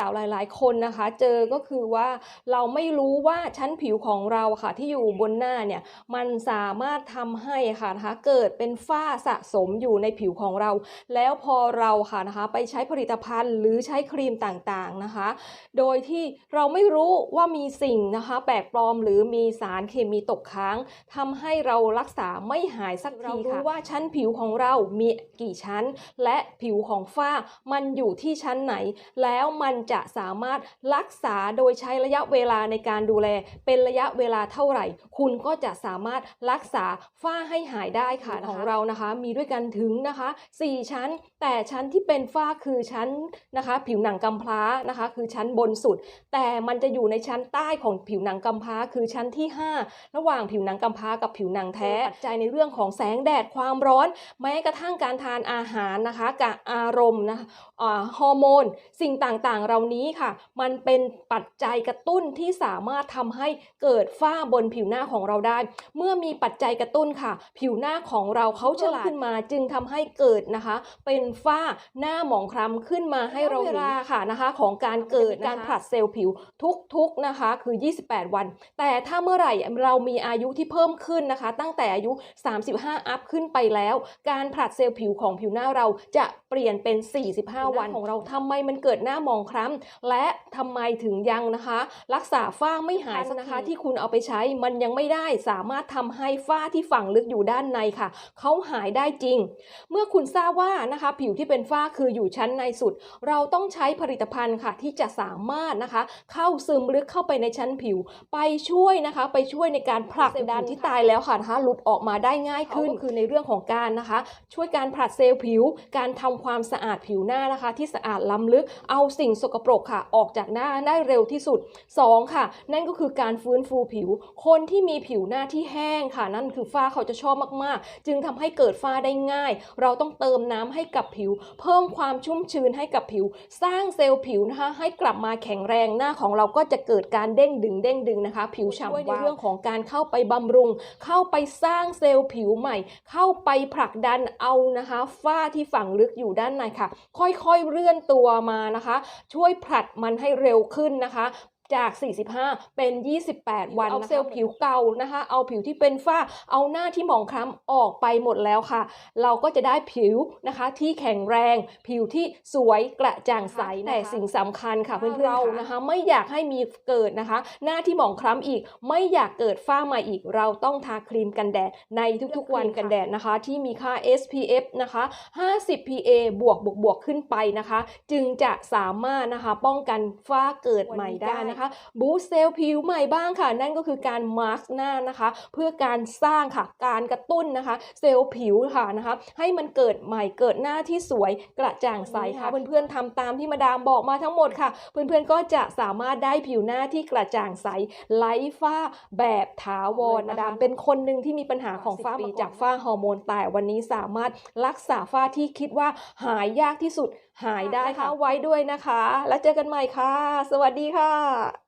สาวหลาย ๆ คนนะคะ เจอก็คือว่าเราไม่รู้ว่าชั้นผิวของเราค่ะ ที่อยู่บนหน้าเนี่ยมันสามารถทำให้ค่ะนะคะ เกิดเป็นฝ้าสะสมอยู่ในผิวของเรา แล้วพอเราค่ะนะคะ ไปใช้ผลิตภัณฑ์หรือใช้ครีมต่างๆนะคะ โดยที่เราไม่รู้ว่ามีสิ่งนะคะ แปลกปลอมหรือมีสารเคมีตกค้างทำให้เรารักษาไม่หายสักทีเรารู้ว่าชั้นผิวของเรามีกี่ชั้น และผิวของฝ้ามันอยู่ที่ชั้นไหน แล้วมันจะสามารถรักษาโดยใช้ระยะเวลาในการดูแล เป็นระยะเวลาเท่าไหร่ คุณก็จะสามารถรักษาฝ้าให้หายได้ค่ะของเรานะคะ มีด้วยกันถึงนะคะ 4 ชั้น แต่ชั้นที่เป็นฝ้าคือชั้นนะคะ ผิวหนังกำพร้านะคะ คือชั้นบนสุด แต่มันจะอยู่ในชั้นใต้ของผิวหนังกำพร้าคือชั้นที่ 5 ระหว่างผิวหนังกำพร้ากับผิวหนังแท้ปัจจัยในเรื่องของแสงแดดความร้อน แม้กระทั่งการทานอาหารนะคะกับอารมณ์นะคะอ่าฮอร์โมน สิ่งต่างๆเหล่านี้ค่ะ มันเป็นปัจจัยกระตุ้นที่สามารถทำให้เกิดฝ้าบนผิวหน้าของเราได้ เมื่อมีปัจจัยกระตุ้นค่ะ ผิวหน้าของเราเขาฉลาดขึ้นมาจึงทำให้เกิดนะคะ เป็นฝ้าหน้าหมองคล้ำขึ้นมาให้เราเวลาค่ะนะคะของการเกิดการผลัดเซลล์ผิวทุกๆนะคะคือ 28 วัน แต่ถ้าเมื่อไหร่เรามีอายุที่เพิ่มขึ้นนะคะ ตั้งแต่อายุ 35 อัพขึ้นไปแล้ว การผลัดเซลล์ผิวของผิวหน้าเราจะเปลี่ยนเป็น 45 วันของเราทำไมมันเกิดหน้าหมองคล้ำและทำไมถึงยังนะคะ รักษาฝ้าไม่หายสักนะคะ ที่คุณเอาไปใช้มันยังไม่ได้สามารถทำให้ฝ้าที่ฝังลึกอยู่ด้านในค่ะเขาหายได้จริง เมื่อคุณทราบว่านะคะ ผิวที่เป็นฝ้าคืออยู่ชั้นในสุด เราต้องใช้ผลิตภัณฑ์ค่ะ ที่จะสามารถนะคะ เข้าซึมลึกเข้าไปในชั้นผิว ไปช่วยนะคะ ไปช่วยในการผลักดันที่ตายแล้วค่ะนะคะหลุดออกมาได้ง่ายขึ้นคือในเรื่องของการนะคะ ช่วยการผลัดเซลล์ผิว การทำความสะอาดผิวหน้านะคะ ที่สะอาดล้ำลึกเอาสิ่งสกปรกค่ะ ออกจากหน้าได้เร็วที่สุด 2 ค่ะ นั่นก็คือการฟื้นฟูผิว คนที่มีผิวหน้าที่แห้งค่ะ นั่นคือฝ้าเขาจะชอบมากๆ จึงทำให้เกิดฝ้าได้ง่าย เราต้องเติมน้ำให้กับผิว เพิ่มความชุ่มชื้นให้กับผิว สร้างเซลล์ผิวนะคะให้กลับมาแข็งแรงหน้าของเราก็จะเกิดการเด้งดึงเด้งดึงนะคะ ผิวฉ่ำวาวในเรื่องของการเข้าไปบำรุง เข้าไปสร้างเซลล์ผิวใหม่ เข้าไปผลักดันเอานะคะ ฝ้าที่ฝังลึกอยู่ด้านในค่ะ ค่อยๆเลื่อนตัวมานะคะ ช่วยผลัดมันให้เร็วขึ้นนะคะ จาก 45 เป็น 28 วันเอาเซลล์ผิวเก่านะคะ เอาผิวที่เป็นฝ้า เอาหน้าที่หมองคล้ำออกไปหมดแล้วค่ะ เราก็จะได้ผิวนะคะที่แข็งแรง ผิวที่สวยกระจ่างใสแต่สิ่งสำคัญค่ะเพื่อนๆเรานะคะ ไม่อยากให้มีเกิดนะคะ หน้าที่หมองคล้ำอีก ไม่อยากเกิดฝ้าใหม่อีก เราต้องทาครีมกันแดดในทุกๆวันกันแดดนะคะ ที่มีค่า SPF นะคะ 50 PA บวกบวกบวกขึ้นไปนะคะ จึงจะสามารถนะคะป้องกันฝ้าเกิดใหม่ได้นะคะบูสต์เซลล์ผิวใหม่บ้างค่ะ นั่นก็คือการมาร์กหน้านะคะ เพื่อการสร้างค่ะ การกระตุ้นนะคะ เซลล์ผิวค่ะนะคะ ให้มันเกิดใหม่เกิดหน้าที่สวยกระจ่างใสค่ะ เพื่อนๆทำตามที่มาดามบอกมาทั้งหมดค่ะ เพื่อนๆก็จะสามารถได้ผิวหน้าที่กระจ่างใสไร้ฝ้าแบบถาวรมาดามเป็นคนหนึ่งที่มีปัญหาของฝ้ามาจากฝ้าฮอร์โมนแต่วันนี้สามารถรักษาฝ้าที่คิดว่าหายยากที่สุด หายได้ค่ะไว้ด้วยนะคะ แล้วเจอกันใหม่ค่ะ สวัสดีค่ะ